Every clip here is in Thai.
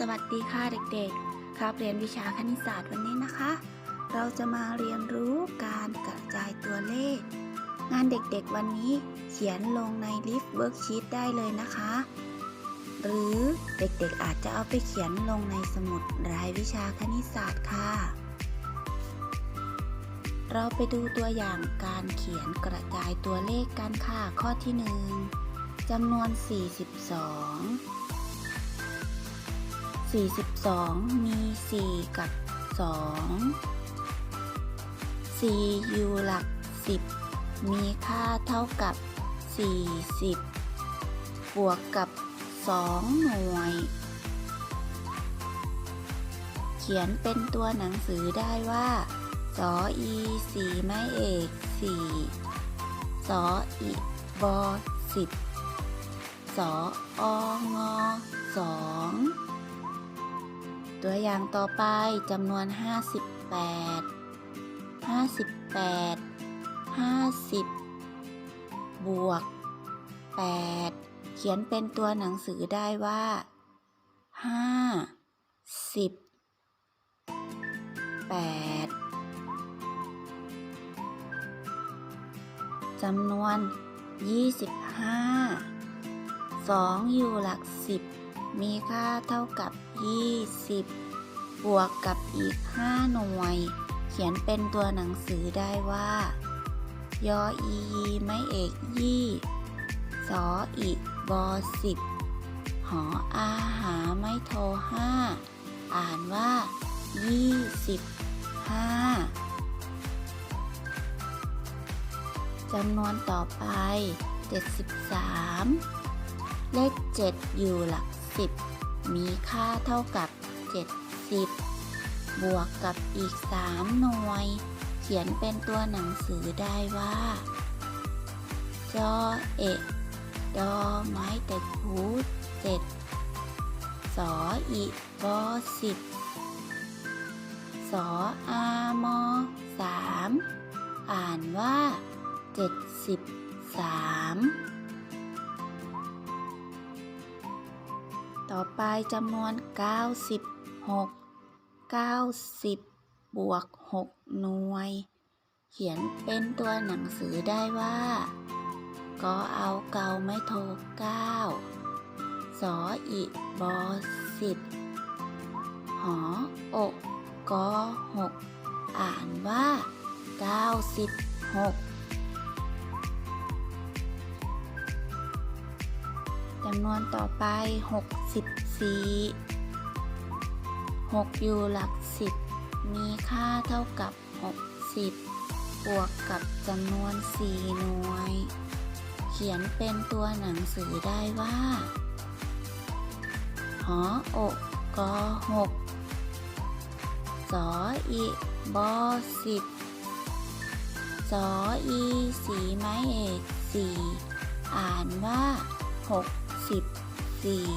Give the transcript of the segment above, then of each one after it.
สวัสดีค่ะเด็กๆ ครับเรียนวิชาคณิตศาสตร์วันนี้นะคะ เราจะมาเรียนรู้การกระจายตัวเลข งานเด็กๆวันนี้เขียนลงในลิฟต์เวิร์กชีตได้เลยนะคะ หรือเด็กๆอาจจะเอาไปเขียนลงในสมุดรายวิชาคณิตศาสตร์ค่ะ เราไปดูตัวอย่างการเขียนกระจายตัวเลขกันค่ะข้อที่หนึ่งจำนวน 42 42 มี 4 กับ 2 4 อยู่หลัก 10 มีค่าเท่ากับ 40 บวกกับ 2 หน่วย เขียนเป็นตัวหนังสือได้ว่าสออีสีไม้เอกสี่สออีบอสิบสอองอสอง ตัวอย่างต่อไปจำนวน 58 58 50 บวก 8 เขียนเป็นตัวหนังสือได้ว่า 5 10 8จำนวน 25 2 อยู่หลัก 10 มีค่าเท่ากับ 20 บวกกับอีก 5 หน่วย เขียนเป็นตัวหนังสือได้ว่า ยออียีไม่เอกยี่ สออีบอสิบหออาหาไม่โทห้า อ่านว่ายี่สิบห้าจำนวนต่อไป 73 เลข 7 อยู่หลัก 10 มีค่าเท่ากับ 70 บวกกับอีก 3 หน่วย เขียนเป็นตัวหนังสือได้ว่า จอเอกดอไม้แต่คูเจ็ดสออีบอสิบสออามอสามอ่านว่าเจ็ดสิบสาม ต่อไปจำนวน 96 90 บวก 6 หน่วย เขียนเป็นตัวหนังสือได้ว่า ก็เอาเกาไม่โทเก้าสออีบอสิบหออกกอหกอ่านว่า 96จำนวนต่อไป 64 6 อยู่หลัก 10 มีค่าเท่ากับ 60 บวกกับจำนวน 4 หน่วย เขียนเป็นตัวหนังสือได้ว่า หออกกอหกสออีบอสิบสออีสีไม้เอกสี่อ่านว่าหกสิบสี่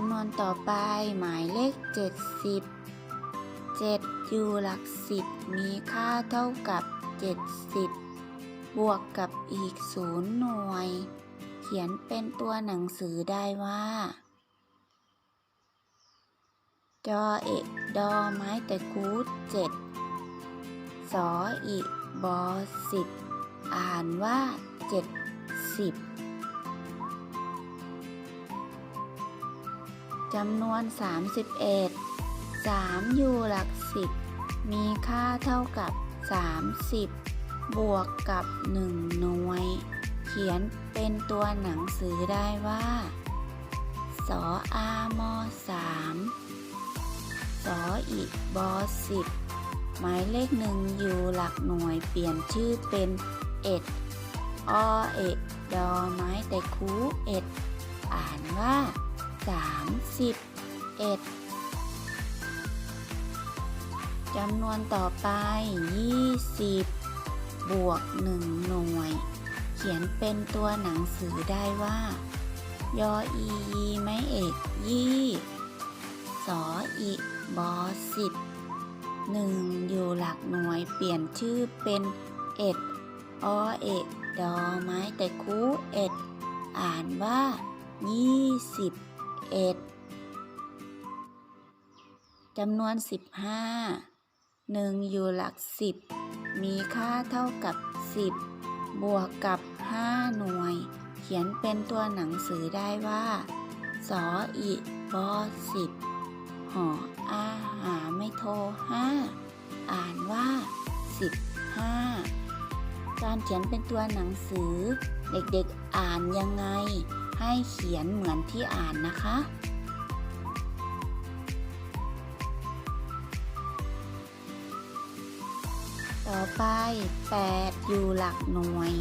ำนวนต่อไปหมายเลข 70 7 อยู่หลัก 10 มีค่าเท่ากับ 70 บวกกับอีก 0 หน่วย เขียนเป็นตัวหนังสือได้ว่าจอเอกดอไม้แต่กูดเจ็ดสออีบอสิบอ่านว่าเจ็ดสิบ จำนวน 31 3 อยู่หลัก 10 มีค่าเท่ากับ 30 บวกกับ 1 หน่วย เขียนเป็นตัวหนังสือได้ว่า สออามอสามสออีบอสิบหมายเลขหนึ่งอยู่หลักหน่วยเปลี่ยนชื่อเป็น เอ็ด อเอ็ด ดอไม้แต่คูเอ็ด อ่านว่า สามสิบเอ็ดจำนวนต่อไปยี่สิบบวกหนึ่งหน่วย เขียนเป็นตัวหนังสือได้ว่า ยออียีไม้เอกยี่สออีบอสิบหนึ่งอยู่หลักหน่วยเปลี่ยนชื่อเป็นเอ็ดอเอ็ดดอไม้แต่คูเอ็ด อ่านว่ายี่สิบ เอ็ดจำนวนสิบห้าหนึ่งอยู่หลักสิบมีค่าเท่ากับสิบบวกกับห้าหน่วย เขียนเป็นตัวหนังสือได้ว่า สออีบอสิบหออาหาไม่โทห้าอ่านว่าสิบห้าการเขียนเป็นตัวหนังสือ เด็กๆอ่านยังไง ให้เขียนเหมือนที่อ่านนะคะ ต่อไป 8 อยู่หลักหน่วย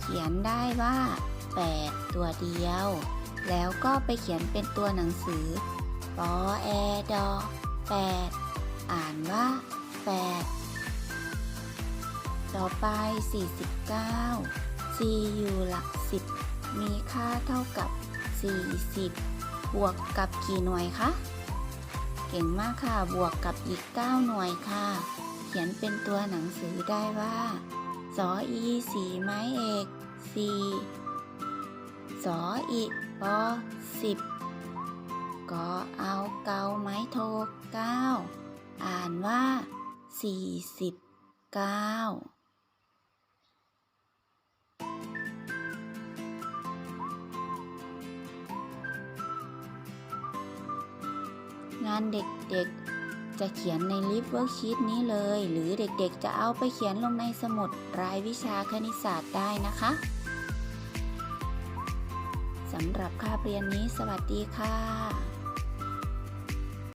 เขียนได้ว่า 8 ตัวเดียว แล้วก็ไปเขียนเป็นตัวหนังสือปอแอดอ8อ่านว่า 8 ต่อไป 49 4อยู่หลัก 10 มีค่าเท่ากับ 40 บวกกับกี่หน่วยคะเก่งมากค่ะ บวกกับอีก 9 หน่วยค่ะ เขียนเป็นตัวหนังสือได้ว่าสออีสีไม้เอกสีสออีปอสิบก็เอาเกาไม้โทเก้าอ่านว่าสี่สิบเก้าานเด็กๆ จะเขียนในลิฟต์เวิร์กชีตนี้เลย หรือเด็กๆ จะเอาไปเขียนลงในสมุดรายวิชาคณิตศาสตร์ได้นะคะสำหรับคาบเรียนนี้สวัสดีค่ะ